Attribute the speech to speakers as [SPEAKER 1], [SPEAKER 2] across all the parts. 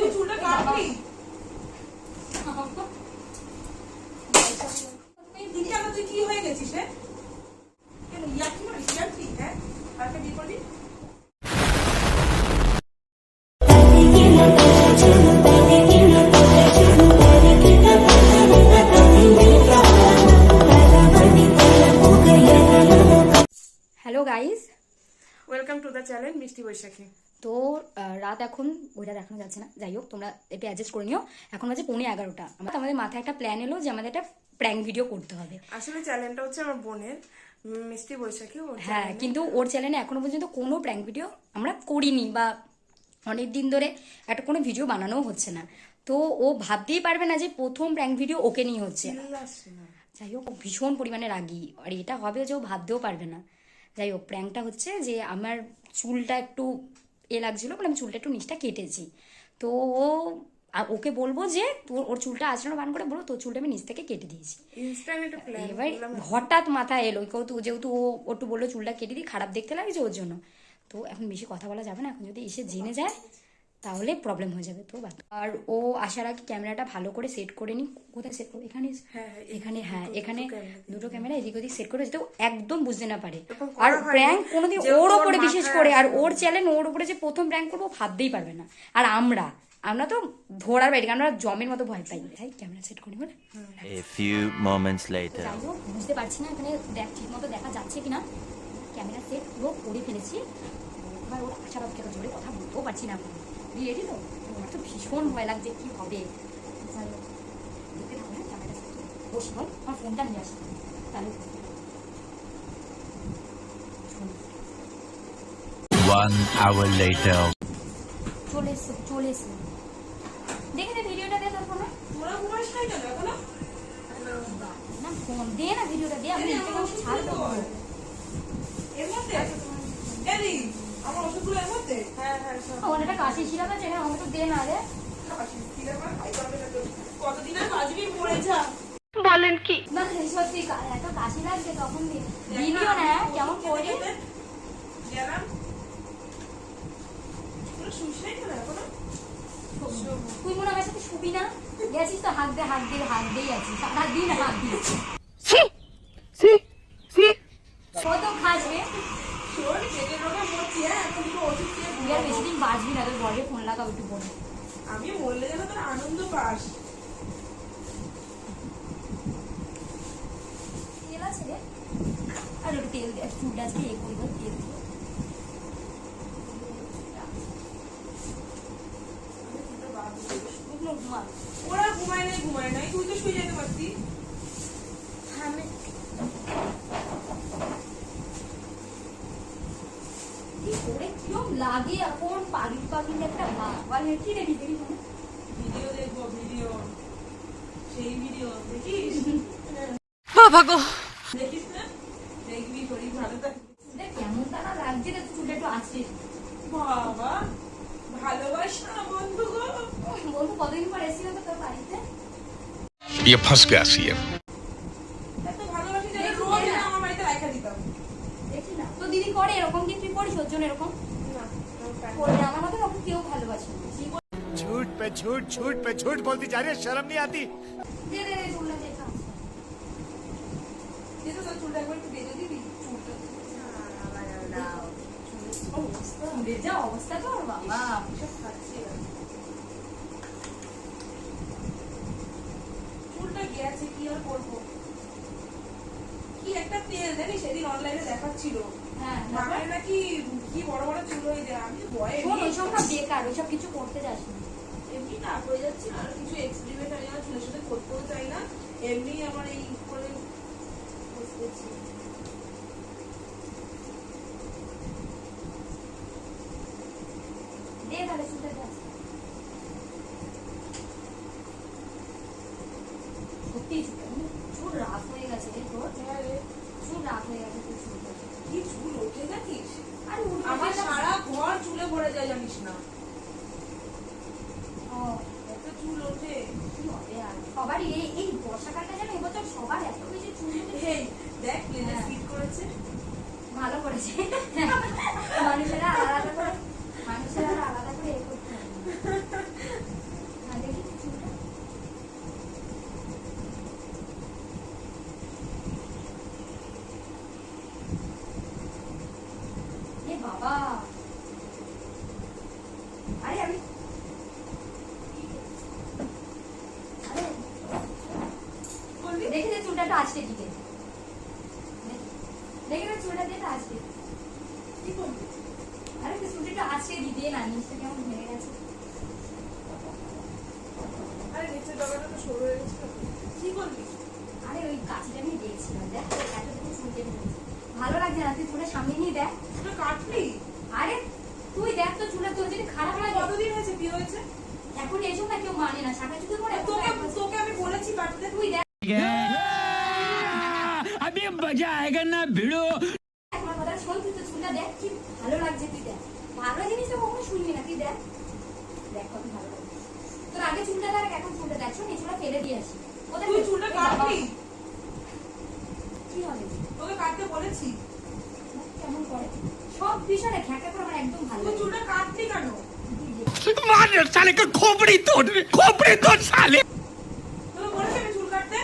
[SPEAKER 1] তুই চুলটা কাটবি তুই কি হয়ে গেছিস রে ইয়ার্কি মারিস ইয়ার্কি হ্যাঁ? কালকে বিয়ে করলি
[SPEAKER 2] hello guys
[SPEAKER 1] welcome to the channel Mishti Boishakhi
[SPEAKER 2] তো রাত এখন ওইটা দেখানো যাচ্ছে না। যাই হোক তোমরা একটু অ্যাডজাস্ট করে নিও। এখন বাজে পৌনে এগারোটা। আমার আমাদের মাথায় একটা প্ল্যান এলো যে আমাদের একটা প্র্যাঙ্ক ভিডিও করতে হবে।
[SPEAKER 1] আসলে চ্যানেলটা হচ্ছে আমার বোনের মিষ্টি বৈশাখী
[SPEAKER 2] হ্যাঁ কিন্তু ওর চ্যানেলে এখনও পর্যন্ত কোনো প্র্যাঙ্ক ভিডিও আমরা করিনি বা অনেক দিন ধরে একটা কোনো ভিডিও বানানোও হচ্ছে না। তো ও ভাবতেই পারবে না যে প্রথম প্র্যাঙ্ক ভিডিও ওকে নিয়ে হচ্ছে। যাই হোক ভীষণ পরিমাণে রাগি। আর এটা হবে যে ও ভাবতেও পারবে না। যাই হোক প্র্যাঙ্কটা হচ্ছে যে আমার চুলটা একটু এ লাগছিল বলে আমি চুলটা একটু নিচটা কেটেছি তো ও ওকে বলব যে তোর ওর চুলটা আচরণ বান করে বলো তোর চুলটা আমি নিচ থেকে কেটে দিয়েছি। এবার হঠাৎ মাথায় এলো কেউ যেহেতু ও একটু বলল চুলটা কেটে দিই খারাপ দেখতে লাগছে ওর জন্য। তো এখন বেশি কথা বলা যাবে না এখন যদি এসে জেনে যায় তাহলে প্রবলেম হয়ে যাবে তো আর ও আসার আগে ক্যামেরাটা ভালো করে সেট করে নি কোথায় সেট করব? এখানে
[SPEAKER 1] হ্যাঁ, হ্যাঁ,
[SPEAKER 2] এখানে হ্যাঁ এখানে দুটো ক্যামেরা এদিক ওদিক সেট করে যাতে একদম বুঝতে না পারে। আর। প্র্যাঙ্ক কোনোদিন ওর ওপরে বিশেষ করে আর ওর চ্যানেল ওর ওপরে যে প্রথম প্র্যাঙ্ক করব ও ভাবতেই পারবে না। আর আমরা আমরা তো ধরার বাইরে আমরা জমের মতো ভয় পাই তাই ক্যামেরা সেট করি বলে
[SPEAKER 3] moments later.
[SPEAKER 2] যাই হোক বুঝতে পারছি না এখানে দেখ ঠিক মতো দেখা যাচ্ছে কিনা। ক্যামেরা সেট পুরো করে ফেলেছি। এবার ওর আশা বাবুকে জোরে কথা বলতেও পারছি না রেডি তো আমার তো ভীষণ ভয় লাগছে কি হবে? দেখতে থাকো হ্যাঁ ক্যামেরা সেট বসি বল আমার ফোনটা নিয়ে আসি তাহলে
[SPEAKER 3] One hour later.
[SPEAKER 2] চলে এসছে চলে এসছে দেখে দে ভিডিওটা দে তোর ফোনে।
[SPEAKER 1] তোরা কেন
[SPEAKER 2] না ফোন দে না ভিডিওটা দে আমি ইনস্টাগ্রামে
[SPEAKER 1] আমার
[SPEAKER 2] ছাড় দেবো
[SPEAKER 1] ওষুধগুলো। এর মধ্যে এলি আমার ওষুধগুলো এর মধ্যে হ্যাঁ হ্যাঁ সব
[SPEAKER 2] আমার একটা কাশি আমাকে দে না রে
[SPEAKER 1] বাজবি পড়ে যা
[SPEAKER 2] না সত্যি এত কাশি লাগছে তখন না? কেমন করে?
[SPEAKER 1] গেলাম
[SPEAKER 2] তুই মনে হয় আমার সাথে শুবি না? গেছিস তো হাত দে হাত দিয়ে হাত দিয়ে আছিস হাত না হাত দিয়ে কত খাস রে
[SPEAKER 1] শোন পেটের রোগে মরছি হ্যাঁ এখন দুটো ওষুধ খেয়ে
[SPEAKER 2] তুই আর বেশি দিন বাঁচবি না তোর বলে ফোন লাগাও একটু বলে
[SPEAKER 1] আমি মরলে যেন তোর আনন্দ পাস
[SPEAKER 2] তেল আছে রে। আর একটু তেল দে চুলটা আজকে এ করি তেল দিয়ে
[SPEAKER 1] ওরা ঘুমায় নাই ঘুমায় নাই। তুই তো শুয়ে যেতে পারতি।
[SPEAKER 2] আমি কি করে কিরম লাগে এখন পাগল পাগল একটা বাবা কি রে দিদি
[SPEAKER 1] ভিডিও দেখব ভিডিও সেই ভিডিও দেখিস দেখিস না দেখবি শরীর ভালো থাকবে
[SPEAKER 2] দেখ কেমন তারা লাগছে রে চুলটা একটু আছে
[SPEAKER 1] বাবা ভালোবাসা বন্ধু গো
[SPEAKER 2] বন্ধু কতদিন পর এসেছিল তো তোর বাড়িতে
[SPEAKER 4] ये फंस गया सीएम
[SPEAKER 1] এত ভালোবাসি যে রোজ এনে আমার বাড়িতে রাখা দিতাম
[SPEAKER 2] দেখি না তো দিদি করে এরকম কি তুই করিস ওর জন্য এরকম
[SPEAKER 1] না
[SPEAKER 2] করবে আমার মতো ওকে কেউ ভালোবাসে না
[SPEAKER 4] झूठ पे झूठ झूठ पे झूठ बोलती जा रही है शर्म नहीं आती
[SPEAKER 2] হ্যাঁ
[SPEAKER 1] নাকি কি বড় বড় চুল হয়ে যায় আমি ভয়ে
[SPEAKER 2] বেকার ওইসব কিছু করতে যাস
[SPEAKER 1] এমনি কাট হয়ে যাচ্ছে আর কিছু এক্সপেরিমেন্ট আমি আমার চুলের করতেও চাই না এমনি আমার এই করে বসতেছি
[SPEAKER 2] No. মানে
[SPEAKER 1] আমি
[SPEAKER 2] মজা আয়েগা না ভিড়ো চুলটা দেখ কি ভালো লাগছে তুই দেখ। ভালো জিনিস কখনো শুনবি না তুই দেখ। দেখ ভালো লাগছে। তোর আগে চুলটা দেখ এখন চুলটা দেখ। শোন এই ফেলে দিয়ে আসি। ওদের
[SPEAKER 1] তুই চুলটা কাটলি?
[SPEAKER 2] ভীষণ খ্যাঁকা
[SPEAKER 5] কে মানে খোপড়ি তোর খোপড়ি
[SPEAKER 1] তোর শালে। তুমি চুল কাটতে।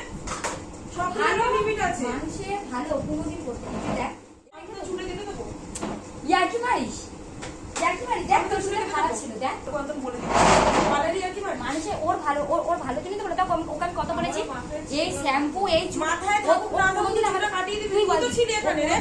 [SPEAKER 1] সব
[SPEAKER 2] ভালো
[SPEAKER 1] লিমিট আছে।
[SPEAKER 2] মানুষে ভালো কোনোদিন করতে না দেখ।
[SPEAKER 1] চুলে কেটে দেবো।
[SPEAKER 2] ইয়ার্কি মারিস? ইয়ার্কি মারিস? দেখ তোর চুলে ভালো ছিল দেখ।
[SPEAKER 1] কতম বলে দিই ইয়ার্কি মারিস
[SPEAKER 2] মানুষে ওর ভালো ওর ওর ভালো জন্য তো বলে দাও ওকে আমি কত বলেছি। এই শ্যাম্পু এই
[SPEAKER 1] মাথায়
[SPEAKER 2] কোনোদিন আমাকে
[SPEAKER 1] কাটিয়ে দিই
[SPEAKER 2] তুই
[SPEAKER 1] তো ছিলি এখানে। রে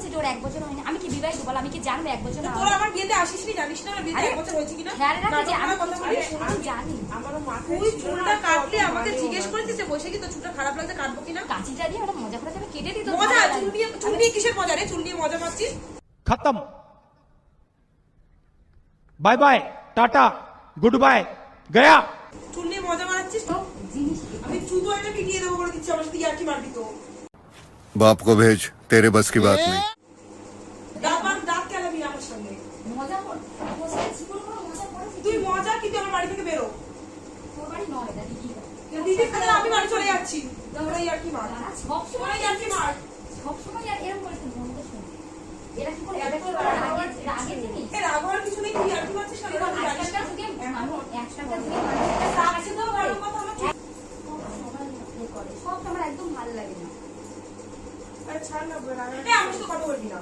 [SPEAKER 2] হয়েছে যে এক বছর হয়নি। আমি কি বিবাহিত? বল আমি কি জানব এক বছর
[SPEAKER 1] তোর আমার বিয়েতে আসিস নি? জানিস না বিয়েতে এক বছর হয়েছে কিনা?
[SPEAKER 2] হ্যাঁ রাখ যে আমি
[SPEAKER 1] কথা বলি
[SPEAKER 2] আমি জানি।
[SPEAKER 1] আমার মাথায় তুই চুলটা কাটলে আমাকে জিজ্ঞেস করেছিস বসে কি তো চুলটা খারাপ লাগছে কাটবো কিনা?
[SPEAKER 2] কাঁচিটা দিয়ে ওটা মজা করে যাবে কেটে দিই তো
[SPEAKER 1] মজা চুল নিয়ে চুল নিয়ে কিসের মজা রে? চুল নিয়ে মজা পাচ্ছিস
[SPEAKER 6] খতম। Bye bye tata good bye Gaya.
[SPEAKER 1] চুল নিয়ে মজা মারাচ্ছিস তো?
[SPEAKER 2] জিনিস
[SPEAKER 1] আমি চুল তো এটা কি পিটিয়ে দেবো বলে দিচ্ছি আমার সাথে কি মারবি তো।
[SPEAKER 4] বাপ কো ভেজ। तेरे बस की बात नहीं
[SPEAKER 1] দাঁত বার দাঁত কেলাবি না আমার সঙ্গে
[SPEAKER 2] মজা কর বসে জীবন কোনো মজা করেছি
[SPEAKER 1] তুই মজা কিন্তু আমার বাড়ি থেকে বেরো
[SPEAKER 2] তোর বাড়ি নয় দাদি কি
[SPEAKER 1] দিদির কাছে আমি বাড়ি চলে যাচ্ছি তোমরা ইয়ার্কি মার
[SPEAKER 2] সব
[SPEAKER 1] তোমরা
[SPEAKER 2] সময়
[SPEAKER 1] ইয়ার্কি মার
[SPEAKER 2] সব সময় আর এরকম করে তুই মনটা শোন এরা কি করে এরা কি করে রাগে রাগে জিনিস
[SPEAKER 1] এর আবার কিছু নেই তুই ইয়ার্কি মারছিস কেন
[SPEAKER 2] এবার
[SPEAKER 1] তুই জানিস
[SPEAKER 2] আজকালকার
[SPEAKER 1] না?
[SPEAKER 2] যুগে মানুষ একসাথে যুগে মানুষের
[SPEAKER 1] কাছে তো বড় কথা আমার চুল-
[SPEAKER 2] সব করে সব আমার একদম ভালো লাগে না
[SPEAKER 1] আরে ছাড় না আমি- আমার সাথে কথা বলবি না।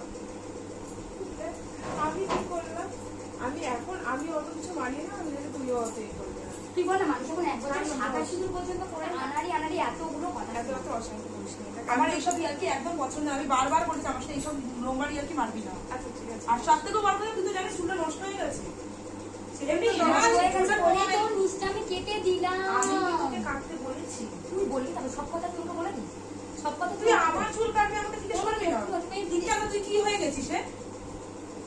[SPEAKER 1] আমি কি করলাম? আমি এখন আমি অত কিছু মানি না আমি জানি তুইও অত ই করবি না।
[SPEAKER 2] তুই বল মানুষ যখন এক বছর সাদা সিঁদুর পর্যন্ত করে আনাড়ি আনাড়ি এতগুলো কথা।
[SPEAKER 1] এত এত অশান্তি করিস আমার এইসব ইয়ার্কি একদম পছন্দ আমি বারবার বলেছি আমার সাথে এইসব নোংরা ইয়ার্কি মারবি না। আচ্ছা ঠিক আছে। আর সব থেকে বড় কথা তুই তো জানিস চুলটা নষ্ট হয়ে গেছে। এমনি
[SPEAKER 2] নষ্ট হয়ে গেছে বলে তো নিচটা আমি কেটে দিলাম।
[SPEAKER 1] আমি তো তোকে কাটতে বলেছি।
[SPEAKER 2] তুই বললি তবে সব কথা তুই ওকে বলে দিস সব কথা
[SPEAKER 1] তুই আমার চুল কাটবি আমাকে জিজ্ঞেস করবি না? দিদি আলো তুই কি হয়ে গেছিস রে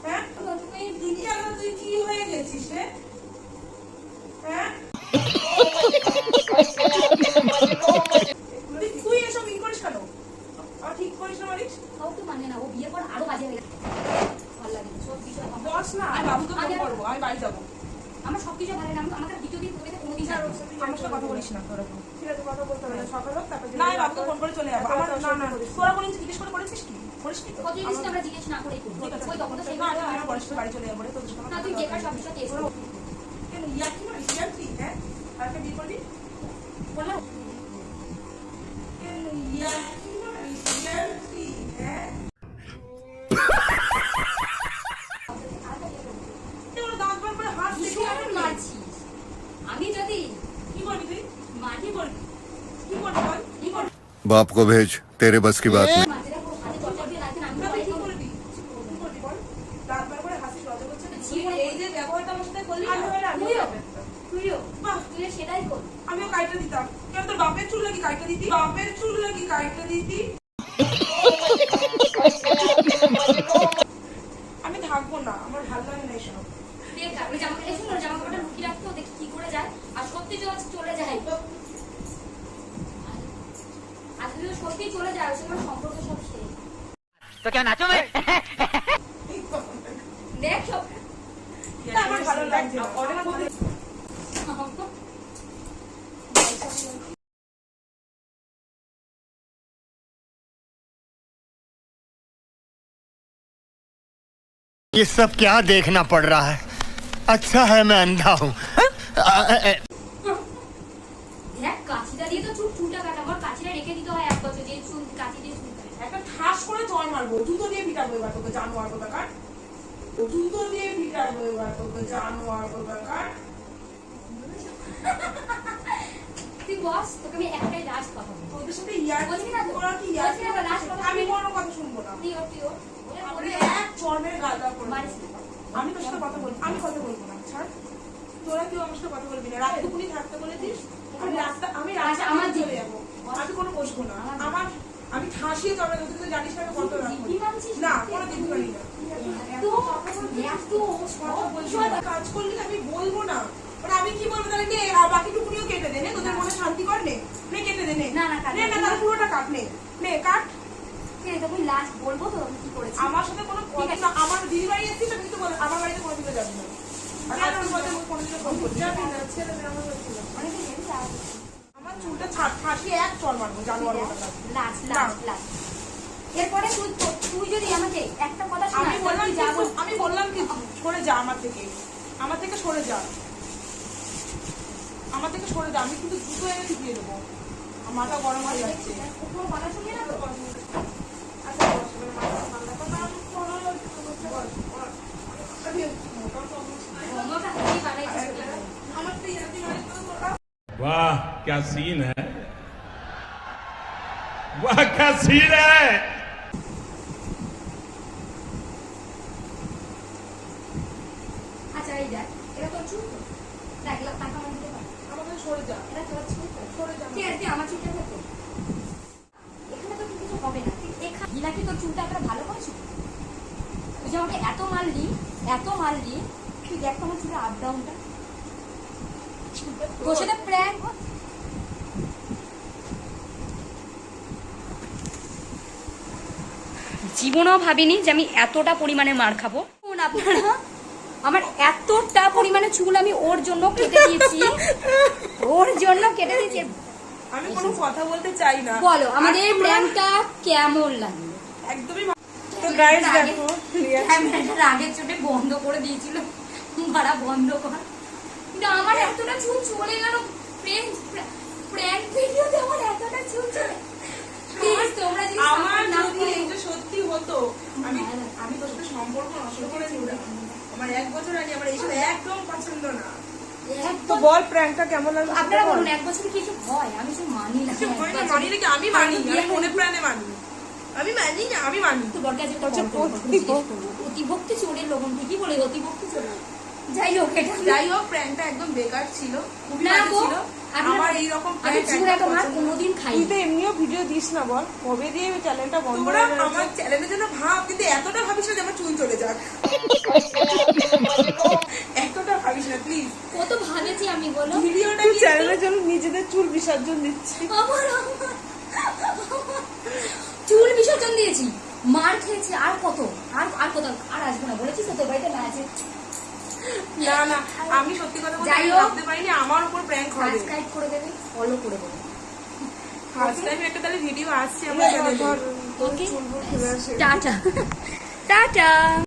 [SPEAKER 1] হ্যাঁ? দিদি আলো তুই কি হয়ে গেছিস রে হ্যাঁ তুই- তুই এসব ই করিস কেন আর ঠিক করিস না মারিস
[SPEAKER 2] কাউকে মানে না ও বিয়ে পর আরও বাজে হয়ে গেছে ভালো লাগে না, সব বিষয় আমার-
[SPEAKER 1] বস না আমি বাবুকে ফোন
[SPEAKER 2] আমি আর-
[SPEAKER 1] করব আমি বাড়ি যাব
[SPEAKER 2] আমার সব কিছু ভালো লাগে না আমি- আমাকে দ্বিতীয় দিন তোকে কোনোদিন ছাড়বো না।
[SPEAKER 1] আমার সাথে কথা বলিস না তোরা
[SPEAKER 7] ঠিক আছে কথা বলতে হবে না
[SPEAKER 1] না আমি বাবুকে ফোন করে চলে যাব আমার না না তোরা কোনো জিজ্ঞেস করে করেছিস কি? করিস কি?
[SPEAKER 2] কত জিনিস আমরা জিজ্ঞেস না করেই করব? ওই তখন তো সেই
[SPEAKER 1] না তুই আমার পরের বাড়ি চলে যাব রে তোদের সাথে
[SPEAKER 2] না তুই বেকার সব বিষয় টেস্ট করব
[SPEAKER 1] কেন ইয়ার্কি মারিস ইয়ার্কি হ্যাঁ কালকে বিয়ে করবি? বললাম কেন ইয়ার্কি
[SPEAKER 4] बाप को भेज तेरे बस की बात नहीं।
[SPEAKER 5] क्या नाचो मैं
[SPEAKER 4] ये सब क्या देखना पड़ रहा है? अच्छा है मैं अंधा हूँ।
[SPEAKER 1] ঠাস মারবো জুতো দিয়ে পিটাবো এবার তোকে জানোয়ার কোথাকার জুতো দিয়ে পিটাবো এবার তোকে জানোয়ার কোথাকার
[SPEAKER 2] তুই বস তোকে আমি একটাই লাস্ট কথা বলব
[SPEAKER 1] তোদের সাথে ইয়ার
[SPEAKER 2] বলছি না তো?
[SPEAKER 1] তোরা কি ইয়ার
[SPEAKER 2] বলছি না তো, কথা
[SPEAKER 1] আমি কোনো কথা শুনব না।
[SPEAKER 2] তুইও তুইও
[SPEAKER 1] আমি এক চর্মের গাদা করে। আমি তোর সাথে কথা বলব আমি কথা বলব না ছাড়। তোরা কেউ আমার সাথে কথা বলবি না। রাতটুকুনি থাকতে বলেছিস আমি রাস্তা আমি রাস্তা
[SPEAKER 2] আচ্ছা, আমার
[SPEAKER 1] আমার চলে। যাব। আমি কোনো বসবো না। আমার আমি ঠাসিয়ে না তুই তো জানিস না কত না পারি না। কাজ করলে আমি বলব না। মানে আমি কি বলব তাহলে? নে আর বাকিটুকুনিও কেটে দে। নে তোদের মনে শান্তি কর নে। নে কেটে দে নে।
[SPEAKER 2] না, না,
[SPEAKER 1] নে না তাহলে পুরোটা কাট নে। নে কাট।
[SPEAKER 2] লাস্ট বলব তো কি করেছি?
[SPEAKER 1] আমার সাথে কোনো কথা আমার দিদি বাড়ি এসেছিস আমি কিন্তু আমার বাড়িতে কোনো দিকে যাবি না। আর কোনো দিকে যাবি না। আমার
[SPEAKER 2] চাপ।
[SPEAKER 1] আমার চুলটা ফাঁসিয়ে এক চল মারবো জানোয়ার
[SPEAKER 2] লাস্ট লাস্ট লাস্ট এরপরে তুই তুই যদি আমাকে একটা কথা
[SPEAKER 1] আমি বললাম আমি বললাম কিছু সরে যা আমার থেকে আমার থেকে সরে যা আমার থেকে সরে যা আমি কিন্তু জুতো এনে ঢুকিয়ে দেবো মাথা গরম হয়ে যাচ্ছে? আচ্ছা। আমার তো ইয়ার্কি মারে তো মোটা।
[SPEAKER 5] वाह क्या सीन है वाह क्या सीन है
[SPEAKER 2] আচ্ছা এই দেখ এটা তোর চুল তো দেখ এগুলো টাকা আমার দিতে পারে
[SPEAKER 1] আমার থেকে সরে যা
[SPEAKER 2] এটা তোর চুল তো
[SPEAKER 1] সরে যা
[SPEAKER 2] ঠিক আছে তুই আমার চুলটা দেখো এখানে তো কিছু হবে না তুই এখানে নাকি তোর চুলটা একটা ভালো করেছো তুই যে আমাকে এত মারলি এত মারলি তুই দেখ তো আমার চুলের আপ ডাউনটা তোর সাথে প্র্যাঙ্ক জীবনেও ভাবিনি যে আমি এতটা পরিমাণে মার খাব। আপনারা আমার এতটা পরিমাণে চুল আমি ওর জন্য কেটে দিয়েছি। ওর জন্য কেটে দিয়েছি।
[SPEAKER 1] আমি কোনো কথা বলতে চাই না।
[SPEAKER 2] বলো আমাদের প্র্যাঙ্কটা কেমন লাগল?
[SPEAKER 1] একদমই তো গাইস দেখো
[SPEAKER 2] ক্যামেরাটার আগের চোটে বন্ধ করে দিয়েছিল। ভাড়া বন্ধ কর। কিন্তু আমার এতটা চুল চলে গেল প্র্যাঙ্ক ভিডিওতে আমার এতটা চুল চলে প্লিজ তোমরা যদি
[SPEAKER 1] আমার
[SPEAKER 2] না
[SPEAKER 1] যদি
[SPEAKER 2] করো-
[SPEAKER 1] সত্যি হতো আমি আমি তোর সাথে সম্পর্ক নষ্ট করে দিতাম আমার এক বছর আগে আমার এইসব একদম পছন্দ না। তো বল প্র্যাঙ্কটা কেমন লাগল?
[SPEAKER 2] আপনারা বলুন এক বছর কিছু হয়? আমি কিছু মানি না।
[SPEAKER 1] না, মানি আমি মানি আমি মনে প্রাণে মানি। আমি মানি না আমি মানি
[SPEAKER 2] তো বরকে আজকে করব। অতিভক্তি চোরের লোকন ঠিকই বলে? অতিভক্তি চোরের যাই হোক এটা
[SPEAKER 1] যাই হোক প্র্যাঙ্কটা একদম বেকার ছিল
[SPEAKER 2] না গো,
[SPEAKER 1] আমার এইরকম
[SPEAKER 2] আমি
[SPEAKER 1] prank
[SPEAKER 2] চুল
[SPEAKER 1] একদম
[SPEAKER 2] এত মার
[SPEAKER 1] পছন্দ না।
[SPEAKER 2] কোনোদিন খাই
[SPEAKER 7] তুই তো এমনিও ভিডিও দিস না বল কবে দিয়ে চ্যানেলটা বন্ধ
[SPEAKER 1] তোরা আমার চ্যানেলের জন্য ভাব কিন্তু এতটা ভাবিস না যে আমার চুল চলে যাক। এতটা ভাবিস না প্লিজ
[SPEAKER 2] কত ভাবেছি আমি বলো।
[SPEAKER 1] ভিডিওটা
[SPEAKER 7] তুই চ্যানেলের জন্য নিজেদের চুল বিসর্জন দিচ্ছি
[SPEAKER 2] আমার। চুল বিসর্জন দিয়েছি। মার খেয়েছি আর কত? আর আর কত? আর আসব না বলেছিস তো তোর বাড়িতে না আছে।
[SPEAKER 1] না না আমি সত্যি কথা বলতে আমি। ভাবতে পারিনি আমার উপর প্র্যাঙ্ক হবে
[SPEAKER 2] সাবস্ক্রাইব করে দেবে ফলো করে দেবে।
[SPEAKER 1] ফার্স্ট টাইম একটা তাহলে ভিডিও আসছে আমার চ্যানেলে
[SPEAKER 2] টাটা টাটা